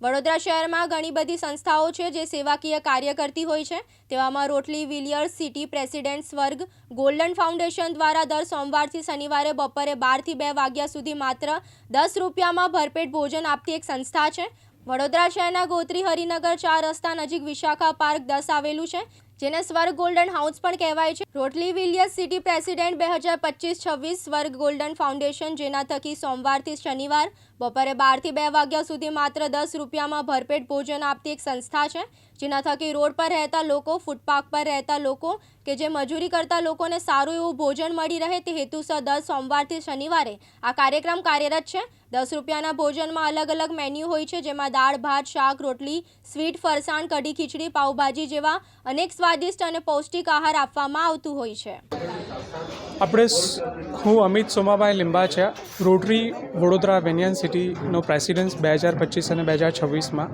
વડોદરા શહેરમાં ઘણી બધી સંસ્થાઓ છે જે સેવાકીય કાર્ય કરતી હોય છે. તેવામાં રોટલી વિલિયર્સ સિટી પ્રેસિડેન્ટ સ્વર્ગ ગોલ્ડન ફાઉન્ડેશન દ્વારા દર સોમવારથી શનિવારે બપોરે બારથી બે વાગ્યા સુધી માત્ર દસ રૂપિયામાં ભરપેટ ભોજન આપતી એક સંસ્થા છે. વડોદરા શહેરના ગોત્રી હરિનગર ચાર રસ્તા નજીક વિશાખા પાર્ક દસ આવેલું છે, જેને સ્વર્ગ ગોલ્ડન હાઉસ પણ કહેવાય છે. રોટલી વિલિયસ સિટી પ્રેસિડેન્ટ બે હજાર પચીસ છવ્વીસ સ્વર્ગ ગોલ્ડન ફાઉન્ડેશન જેના થકી સોમવારથી શનિવાર બપોરે બારથી બે વાગ્યા સુધી માત્ર દસ રૂપિયામાં ભરપેટ ભોજન આપતી એક સંસ્થા છે, જેના થકી રોડ પર રહેતા લોકો, ફૂટપાથ પર રહેતા લોકો કે જે મજૂરી કરતા લોકોને સારું એવું ભોજન મળી રહે તે હેતુસર દર સોમવારથી શનિવારે આ કાર્યક્રમ કાર્યરત છે. દસ રૂપિયાના ભોજનમાં અલગ અલગ મેન્યુ હોય છે, જેમાં દાળ, ભાત, શાક, રોટલી, સ્વીટ, ફરસાણ, કઢી, ખીચડી, પાઉભાજી જેવા અનેક સ્વાદિષ્ટ અને પૌષ્ટિક આહાર આપવામાં આવતું હોય છે. આપણે હું અમિત સોમાભાઈ લીંબાચા રોટરી વડોદરા વેનિયન સિટીનો પ્રેસિડેન્સ બે હજાર પચીસ અને બે હજાર છવ્વીસમાં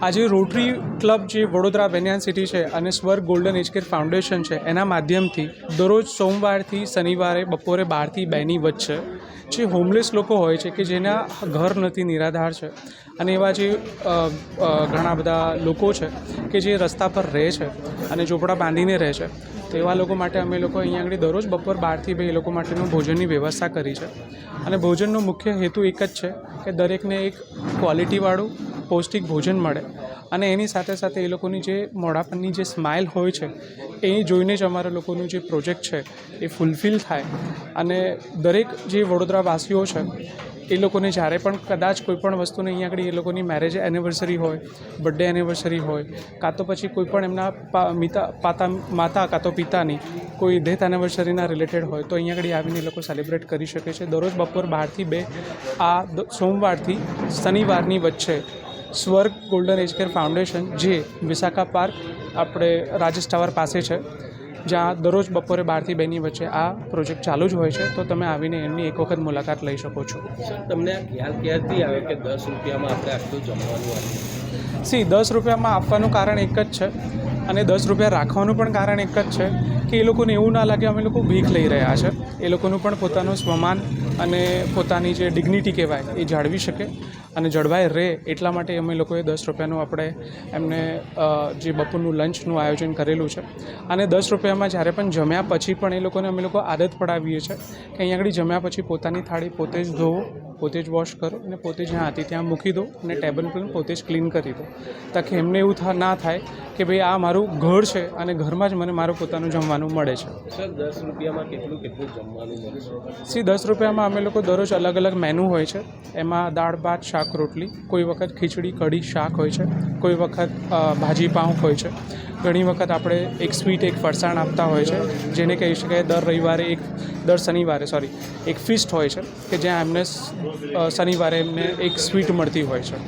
આજે રોટરી ક્લબ જે વડોદરા વેનિયન સિટી છે અને સ્વર્ગ ગોલ્ડન એજકેર ફાઉન્ડેશન છે, એના માધ્યમથી દરરોજ સોમવારથી શનિવારે બપોરે બારથી બેની વચ્ચે જે હોમલેસ લોકો હોય છે કે જેના ઘર નથી, નિરાધાર છે અને એવા જે ઘણા બધા લોકો છે કે જે રસ્તા પર રહે છે અને ઝૂંપડા બાંધીને રહે છે. તો એવા લોકો માટે અમે લોકો અહીંયા આગળ દરરોજ બપોર બારથી બે એ લોકો માટેનું ભોજનની વ્યવસ્થા કરી છે. અને ભોજનનો મુખ્ય હેતુ એક જ છે કે દરેકને એક ક્વોલિટીવાળું પૌષ્ટિક ભોજન મળે. અને એની સાથે સાથે એ લોકોની જે મોઢા જે સ્માઇલ હોય છે, એ જોઈને જ અમારા લોકોનું જે પ્રોજેક્ટ છે, એ ફૂલફિલ થાય. અને દરેક જે વડોદરાવાસીઓ છે, એ લોકોને જ્યારે પણ કદાચ કોઈ પણ વસ્તુને અહીંયા આગળ એ લોકોની મેરેજ એનિવર્સરી હોય બર્થડે એનિવર્સરી હોય, કાં તો પછી કોઈ પણ એમના મિતા, પાતા, માતા કાં તો પિતાની કોઈ ડેથ એનિવર્સરીના રિલેટેડ હોય, તો અહીંયા આગળ આવીને એ લોકો સેલિબ્રેટ કરી શકે છે. દરરોજ બપોર બારથી બે આ સોમવારથી શનિવારની વચ્ચે સ્વર્ગ ગોલ્ડન એજ કેર ફાઉન્ડેશન જે વિશાખા પાર્ક આપણે રાજેશ ટાવર પાસે છે જ્યાં દરરોજ બપોરે બારથી બેની વચ્ચે આ પ્રોજેક્ટ ચાલુ જ હોય છે તો તમે આવીને એમની એક વખત મુલાકાત લઈ શકો છો. તમને ખ્યાલ ક્યારથી આવે કે દસ રૂપિયામાં આપણે આટલું જમવાનું સી દસ રૂપિયામાં આપવાનું કારણ એક જ છે અને દસ રૂપિયા રાખવાનું પણ કારણ એક જ છે કે એ લોકોને એવું ના લાગે અમે લોકો ભીખ લઈ રહ્યા છે. એ લોકોનું પણ પોતાનું સ્વમાન અને પોતાની જે ડિગ્નિટી કહેવાય એ જાળવી શકે અને જળવાય રહે એટલા માટે અમે લોકોએ દસ રૂપિયાનું આપણે એમને જે બપોરનું લંચનું આયોજન કરેલું છે. અને દસ રૂપિયામાં જ્યારે પણ જમ્યા પછી પણ એ લોકોને અમે લોકો આદત પડાવીએ છીએ કે અહીંયા આગળ જમ્યા પછી પોતાની થાળી પોતે જ ધોવો પોતે જ વોશ કરો અને પોતે જ્યાં હતી ત્યાં મૂકી દો અને ટેબલ પણ પોતે જ ક્લીન કરી દો. તાકે એમને એવું થા ના થાય કે ભાઈ આ મારું ઘર છે અને ઘરમાં જ મને મારું પોતાનું જમવાનું મળે છે. સર દસ રૂપિયામાં કેટલું કેટલું જમવાનું મળશે સી દસ રૂપિયામાં અમે લોકો દરરોજ અલગ અલગ મેનુ હોય છે. એમાં દાળ ભાત શાક રોટલી કોઈ વખત ખીચડી કઢી શાક હોય છે. કોઈ વખત ભાજી પાઉં હોય છે. ઘણી વખત આપણે એક સ્વીટ એક ફરસાણ આપતા હોય છે જેને કહી શકાય દર રવિવારે એક દર શનિવારે સોરી એક ફિસ્ટ હોય છે કે જ્યાં એમને શનિવારે એમને એક સ્વીટ મળતી હોય છે.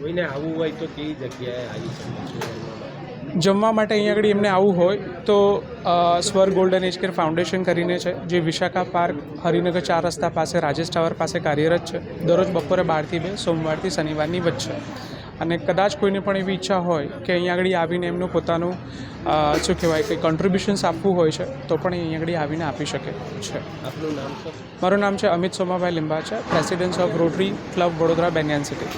કોઈને આવવું હોય તો કેવી જગ્યાએ આવી જમવા માટે અહીંયા આગળ એમને આવવું હોય તો સ્વર ગોલ્ડન એજ કેર ફાઉન્ડેશન કરીને છે જે વિશાખા પાર્ક હરિનગર ચાર રસ્તા પાસે રાજેશ ટાવર પાસે કાર્યરત છે. દરરોજ બપોરે બારથી બે સોમવારથી શનિવારની વચ્ચે. અને કદાચ કોઈને પણ એવી ઈચ્છા હોય કે અહીંયા આગળ આવીને એમનું પોતાનું શું કહેવાય કે કોન્ટ્રીબ્યુશન્સ આપવું હોય છે તો પણ એ અહીંયા આગળ આવીને આપી શકે છે. આપનું નામ મારું નામ છે Amit Somabhai Limbacha president of Rotary club Vadodara banyan city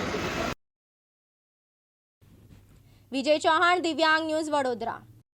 Vijay Chauhan Divyang news Vadodara.